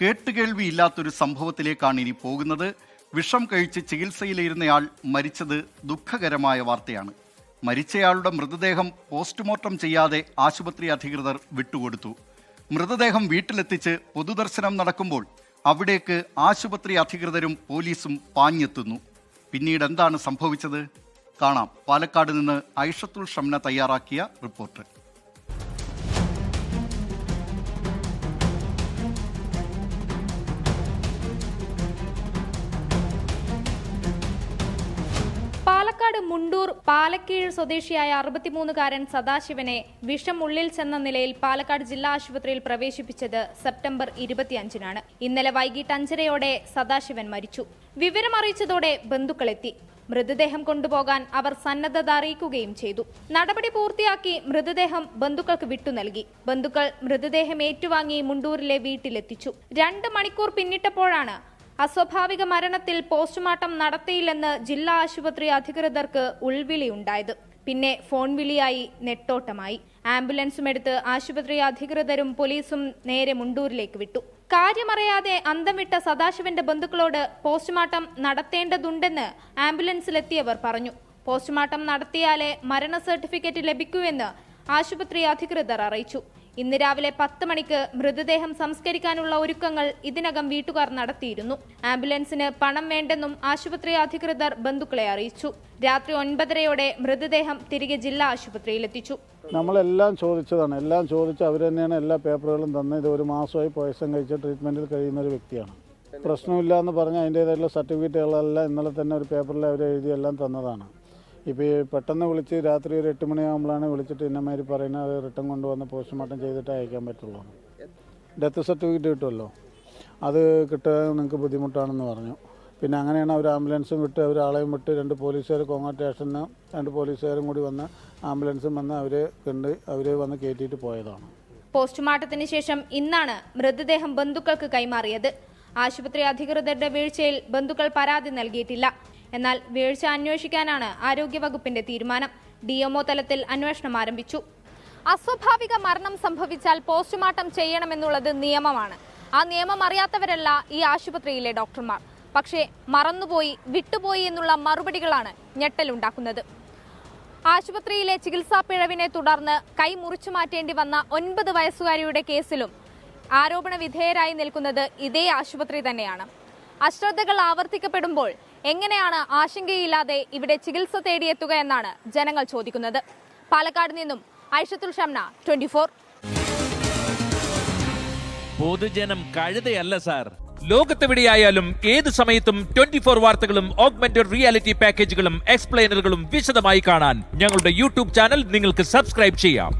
കേട്ടുകേൾവിയില്ലാത്തൊരു സംഭവത്തിലേക്കാണ് ഇനി പോകുന്നത്. വിഷം കഴിച്ച് ചികിത്സയിലിരുന്നയാൾ മരിച്ചത് ദുഃഖകരമായ വാർത്തയാണ്. മരിച്ചയാളുടെ മൃതദേഹം പോസ്റ്റ്മോർട്ടം ചെയ്യാതെ ആശുപത്രി അധികൃതർ വിട്ടുകൊടുത്തു. മൃതദേഹം വീട്ടിലെത്തിച്ച് പൊതുദർശനം നടക്കുമ്പോൾ അവിടേക്ക് ആശുപത്രി അധികൃതരും പോലീസും പാഞ്ഞെത്തുന്നു. പിന്നീട് എന്താണ് സംഭവിച്ചത്? കാണാം. പാലക്കാട് നിന്ന് ഐഷത്തുൽ ഷംന തയ്യാറാക്കിയ റിപ്പോർട്ട്. പാലക്കാട് മുണ്ടൂർ പാലക്കീഴ് സ്വദേശിയായ അറുപത്തിമൂന്നുകാരൻ സദാശിവനെ വിഷം ഉള്ളിൽ ചെന്ന നിലയിൽ പാലക്കാട് ജില്ലാ ആശുപത്രിയിൽ പ്രവേശിപ്പിച്ചത് സെപ്റ്റംബർ ഇരുപത്തിയഞ്ചിനാണ്. ഇന്നലെ വൈകിട്ട് അഞ്ചരയോടെ സദാശിവൻ മരിച്ചു. വിവരമറിയിച്ചതോടെ ബന്ധുക്കളെത്തി. മൃതദേഹം കൊണ്ടുപോകാൻ അവർ സന്നദ്ധത അറിയിക്കുകയും ചെയ്തു. നടപടി പൂർത്തിയാക്കി മൃതദേഹം ബന്ധുക്കൾക്ക് വിട്ടു നൽകി. ബന്ധുക്കൾ മൃതദേഹം ഏറ്റുവാങ്ങി മുണ്ടൂരിലെ വീട്ടിലെത്തിച്ചു. രണ്ട് മണിക്കൂർ പിന്നിട്ടപ്പോഴാണ് അസ്വാഭാവിക മരണത്തിൽ പോസ്റ്റ്മോർട്ടം നടത്തിയില്ലെന്ന് ജില്ലാ ആശുപത്രി അധികൃതർക്ക് ഉൾവിളിയുണ്ടായത്. പിന്നെ ഫോൺ വിളിയായി നെട്ടോട്ടമായി. ആംബുലൻസും എടുത്ത് ആശുപത്രി അധികൃതരും പോലീസും നേരെ മുണ്ടൂരിലേക്ക് വിട്ടു. കാര്യമറിയാതെ അന്തം വിട്ട സദാശിവന്റെ ബന്ധുക്കളോട് പോസ്റ്റ്മോർട്ടം നടത്തേണ്ടതുണ്ടെന്ന് ആംബുലൻസിലെത്തിയവർ പറഞ്ഞു. പോസ്റ്റ്മോർട്ടം നടത്തിയാലേ മരണ സർട്ടിഫിക്കറ്റ് ലഭിക്കൂ എന്ന് ആശുപത്രി അധികൃതർ അറിയിച്ചു. ഇന്ന് രാവിലെ പത്ത് മണിക്ക് മൃതദേഹം സംസ്കരിക്കാനുള്ള ഒരുക്കങ്ങൾ ഇതിനകം വീട്ടുകാർ നടത്തിയിരുന്നു. ആംബുലൻസിന് പണം വേണ്ടെന്നും ആശുപത്രി അധികൃതർ ബന്ധുക്കളെ അറിയിച്ചു. രാത്രി ഒൻപതരയോടെ മൃതദേഹം തിരികെ ജില്ലാ ആശുപത്രിയിലെത്തിച്ചു. നമ്മളെല്ലാം ചോദിച്ചതാണ്. എല്ലാം ചോദിച്ച് അവർ തന്നെയാണ് എല്ലാ പേപ്പറുകളും തന്ന ഇത് ഒരു മാസമായി പോയസം കഴിച്ച ട്രീറ്റ്മെന്റിൽ കഴിയുന്ന ഒരു വ്യക്തിയാണ്. പ്രശ്നമില്ല എന്ന് പറഞ്ഞ് അതിന്റേതായിട്ടുള്ള സർട്ടിഫിക്കറ്റുകളെല്ലാം ഇന്നലെ തന്നെ ഒരു പേപ്പറിൽ അവർ എഴുതി എല്ലാം തന്നതാണ്. ഇപ്പോൾ പെട്ടെന്ന് വിളിച്ച് രാത്രി ഒരു എട്ട് മണിയാകുമ്പോഴാണ് വിളിച്ചിട്ട് ഇന്നമാതിരി പറയുന്നത് അത് റിട്ടേൺ കൊണ്ടുവന്ന് പോസ്റ്റ്മോർട്ടം ചെയ്തിട്ട് അയക്കാൻ പറ്റുള്ളൂ. ഡെത്ത് സർട്ടിഫിക്കറ്റ് കിട്ടുമല്ലോ? അത് കിട്ടാൻ നിങ്ങൾക്ക് ബുദ്ധിമുട്ടാണെന്ന് പറഞ്ഞു. പിന്നെ അങ്ങനെയാണ് അവർ ആംബുലൻസും വിട്ട് അവർ ആളെയും വിട്ട് രണ്ട് പോലീസുകാർ കോങ്ങാ സ്റ്റേഷനിൽ രണ്ട് പോലീസുകാരും കൂടി വന്ന് ആംബുലൻസും വന്ന് അവരെ കണ്ട് അവരെ വന്ന് കയറ്റിയിട്ട് പോയതാണ്. പോസ്റ്റ്മോർട്ടത്തിന് ശേഷം ഇന്നാണ് മൃതദേഹം ബന്ധുക്കൾക്ക് കൈമാറിയത്. ആശുപത്രി അധികൃതരുടെ വീഴ്ചയിൽ ബന്ധുക്കൾ പരാതി നൽകിയിട്ടില്ല. എന്നാൽ വീഴ്ച അന്വേഷിക്കാനാണ് ആരോഗ്യവകുപ്പിന്റെ തീരുമാനം. ഡിഎംഒ തലത്തിൽ അന്വേഷണം ആരംഭിച്ചു. അസ്വാഭാവിക മരണം സംഭവിച്ചാൽ പോസ്റ്റ്മോർട്ടം ചെയ്യണമെന്നുള്ളത് നിയമമാണ്. ആ നിയമം അറിയാത്തവരല്ല ഈ ആശുപത്രിയിലെ ഡോക്ടർമാർ. പക്ഷേ മറന്നുപോയി വിട്ടുപോയി എന്നുള്ള മറുപടികളാണ് ഞെട്ടലുണ്ടാക്കുന്നത് ആശുപത്രിയിലെ ചികിത്സാ പിഴവിനെ തുടർന്ന് കൈ മുറിച്ചു മാറ്റേണ്ടി വന്ന ഒൻപത് വയസ്സുകാരിയുടെ കേസിലും ആരോപണ വിധേയരായി നിൽക്കുന്നത് ഇതേ ആശുപത്രി തന്നെയാണ്. അശ്രദ്ധകൾ ആവർത്തിക്കപ്പെടുമ്പോൾ എങ്ങനെയാണ് ആശങ്കയില്ലാതെ ഇവിടെ ചികിത്സ തേടിയെത്തുക എന്നാണ് ജനങ്ങൾ ചോദിക്കുന്നത്. പാലക്കാട് നിന്നും ഐഷത്തുൽ ഷംന ട്വന്റി ഫോർ. പൊതുജനം കഴുതയല്ല സാർ. ലോകത്തെവിടെയായാലും ഏത് സമയത്തും ട്വന്റി ഫോർ വാർത്തകളും ഓഗ്മെന്റഡ് റിയാലിറ്റി പാക്കേജുകളും എക്സ്പ്ലെയിനറുകളും വിശദമായി കാണാൻ ഞങ്ങളുടെ യൂട്യൂബ് ചാനൽ നിങ്ങൾക്ക് സബ്സ്ക്രൈബ് ചെയ്യാം.